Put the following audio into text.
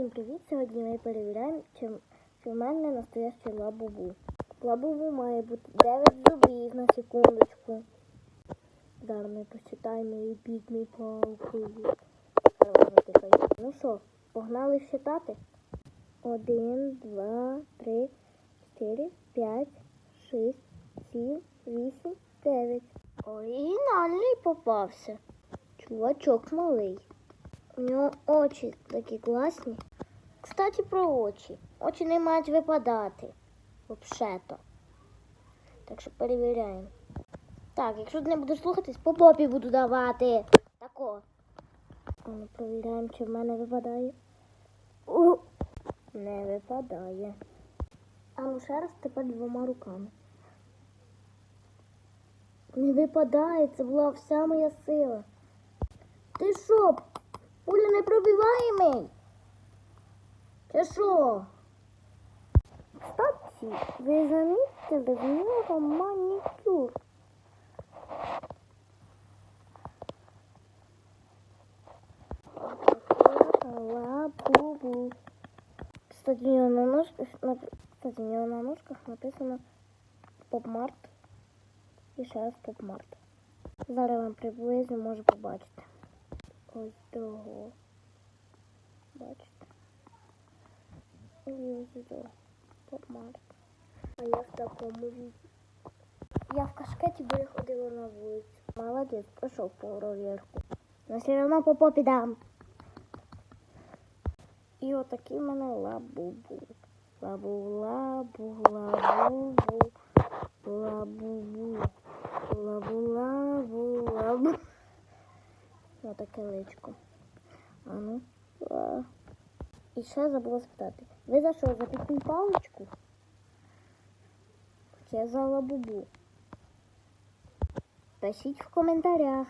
Всім привіт! Сьогодні ми перевіряємо, чи, чи в мене настоящий лабубу. Лабубу має бути 9 зубів на секундочку. Зараз ми посчитаємо і бідний палкою. Ну що, погнали считати? 1, 2, 3, 4, 5, 6, 7, 8, 9. Оригінальний попався. Чувачок малий. У нього очі такі класні. Кстати, про очі. Очі не мають випадати. Взагалі-то. Так що перевіряємо. Так, якщо ти не будеш слухатись, по попі буду давати. Тако. Ну, перевіряємо, чи в мене випадає. У, не випадає. А ну ще раз тепер двома руками. Не випадає, це була вся моя сила. Ти що, пуля не пробиваємий? Чи що? Кстати, ви замітили в нього манікюр. Лабубу. Кстати, у него на ножках, кстати, у него на ножках написано Поп-Март. І ще раз Поп-Март. Зараз вам приблизно можу побачити. Ось того. Бачите? І ось того. Поп-Март. А я в такому віді. Я в кашкеті би ходила на вулицю. Молодець, пройшов перевірку. Но все одно по попі дам. І отакий в мене лабубу. Лабу, лабу, лабубу. Лабубу. Лабу, лабу, лабу. Отаке личко. А ну. І ще забула спитати. Ви за що? За пітну паличку? Чи за лабубу? Пишіть в коментарях.